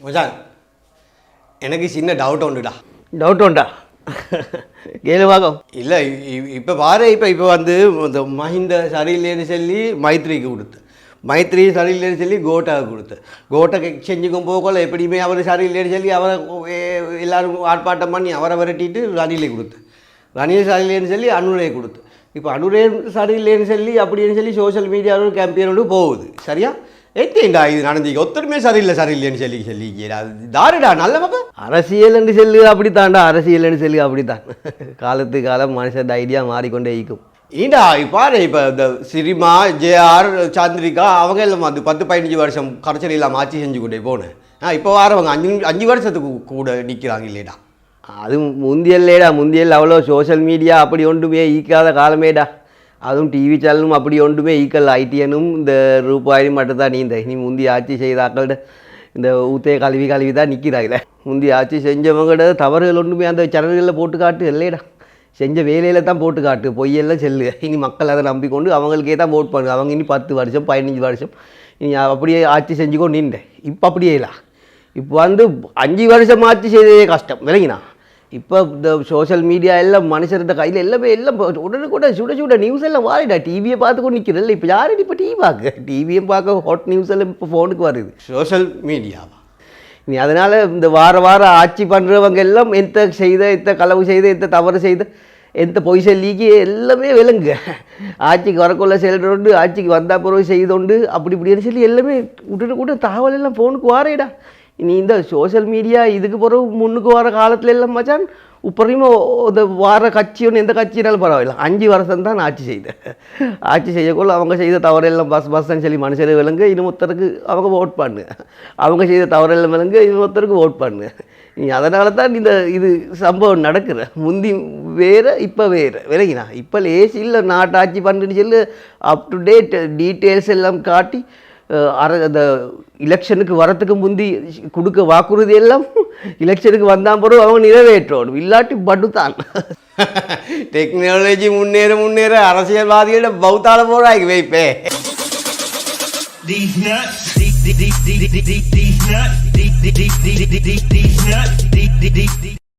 மச்சான் எனக்கு சின்ன டவுட் உண்டுடா. டவுட் உண்டா? கேளு பாக்கம் இல்லை இப்போ பாரு இப்போ இப்போ வந்து இந்த மஹிந்த சரியில்லைன்னு சொல்லி மைத்ரிக்கு கொடுத்து. மைத்ரி சரியில்லைன்னு சொல்லி கோட்டாவுக்கு கொடுத்து. கோட்டை செஞ்சுக்கும் போகல எப்படியுமே அவர் சரியில்லைன்னு சொல்லி அவரை எல்லாரும் ஆர்ப்பாட்டம் பண்ணி அவரை விரட்டிட்டு ரணிலை கொடுத்து. ரணில் சரியில்லைன்னு சொல்லி அனுரை கொடுத்து. இப்போ அனுரே சரியில்லைன்னு சொல்லி அப்படின்னு சொல்லி சோஷியல் மீடியாவில் கேம்பியனோடு போகுது. சரியா? எத்தேண்டா இது நடந்தீங்க ஒத்தருமே சரியில்லை சரியில்லைன்னு சொல்லி சொல்லி தாருடா நல்ல மக்கள் அரசியல் என்று சொல்லு அப்படித்தான்டா அரசியல் என்று சொல்லி அப்படித்தான். காலத்து காலம் மனுஷன் ஐடியா மாறிக்கொண்டே இருக்கும் ஈண்டா பாரு இப்போ இந்த சிரிமா ஜேஆர் சந்திரிகா அவங்க எல்லாம் வந்து பத்து பதினஞ்சு வருஷம் கரைச்சல் இல்லாமல் ஆட்சி செஞ்சு கொண்டே போனேன். ஆ இப்போ வாரவங்க அஞ்சு அஞ்சு வருஷத்துக்கு கூட நிற்கிறாங்க இல்லைடா. அது முந்தியல்லேடா முந்தியல் அவ்வளோ சோஷியல் மீடியா அப்படி ஒன்றுமே ஈக்காத காலமேடா. அதுவும் டிவி சேனலும் அப்படி ஒன்றுமே ஈக்கல் ஐடிஎனும் இந்த ரூபாயும் மட்டும்தான் நீந்த. நீ முந்தி ஆட்சி செய்தாக்கள் இந்த ஊத்தைய கழுவி கழுவி தான் நிற்கிறாங்களே முந்தி ஆட்சி செஞ்சவங்களோட தவறுகள் ஒன்றுமே அந்த சேனல்களில் போட்டு காட்டு இல்லைடா செஞ்ச வேலையில் தான் போட்டு காட்டு பொய்யெல்லாம் செல்லு. இனி மக்கள் அதை நம்பிக்கொண்டு அவங்களுக்கே தான் ஓட் பண்ணு அவங்க இனி பத்து வருஷம் பதினஞ்சு வருஷம் இனி அப்படியே ஆட்சி செஞ்சு கொண்டு நின்றேன் இப்போ அப்படியே இல்லை. இப்போ வந்து அஞ்சு வருஷம் ஆட்சி செய்ததே கஷ்டம் விளங்கினா? இப்போ இந்த சோஷியல் மீடியா எல்லாம் மனுஷர்கிட்ட கையில் எல்லாமே எல்லாம் உடனே கூட சுட சுட நியூஸ் எல்லாம் வாரிடா. டிவியை பார்த்து கொண்டு நிற்கிறதில்ல இப்போ யாரும் இப்போ டிவி பார்க்க? டிவியும் பார்க்க ஹாட் நியூஸ் எல்லாம் இப்போ ஃபோனுக்கு வருது. சோஷியல் மீடியாவா நீ அதனால் இந்த வார வாரம் ஆட்சி பண்ணுறவங்க எல்லாம் எந்த செய்த எந்த களவு செய்த எந்த தவறு செய்த எந்த பொய் சொல்லிக்கு எல்லாமே விளங்கு ஆட்சிக்கு வரக்குள்ள செல்றோண்டு ஆட்சிக்கு வந்தா பிறகு செய்தோண்டு அப்படி இப்படின்னு சொல்லி எல்லாமே விட்டுட்டு கூட தகவல் எல்லாம் ஃபோனுக்கு வாரேடா. நீ இந்த சோஷியல் மீடியா இதுக்கு பிறகு முன்னுக்கு வர காலத்துல எல்லாம் மச்சான் உப்பரையுமே இந்த வார கட்சி ஒன்று எந்த கட்சினாலும் பரவாயில்ல அஞ்சு வருஷம் தான் நான் ஆட்சி செய்தேன் ஆட்சி செய்யக்குள்ள அவங்க செய்த தவறெல்லாம் பஸ் பஸ்ன்னு சொல்லி மனுஷர் விலங்கு இன்னொருத்தருக்கு அவங்க ஓட் பண்ணு அவங்க செய்த தவறெல்லாம் விலங்கு இன்னொருத்தருக்கு ஓட் பண்ணு நீ அதனால தான் இந்த இது சம்பவம் நடக்கிற முந்தி வேறு இப்போ வேறு விலகினா இப்போ லேசி இல்லை நாட்டாட்சி பண்ணுன்னு சொல்லி அப் டு டேட் டீட்டெயில்ஸ் எல்லாம் காட்டி அர அந்த எலெக்ஷனுக்கு வரத்துக்கு முந்தி கொடுக்க வாக்குறுதி எல்லாம் எலெக்ஷனுக்கு வந்தான் பிறகு அவங்க நிறைவேற்றணும் இல்லாட்டி படுத்தான் டெக்னாலஜி முன்னேற முன்னேற அரசியல்வாதிகளோட பௌத்தால போறாங்க வைப்பே These nuts,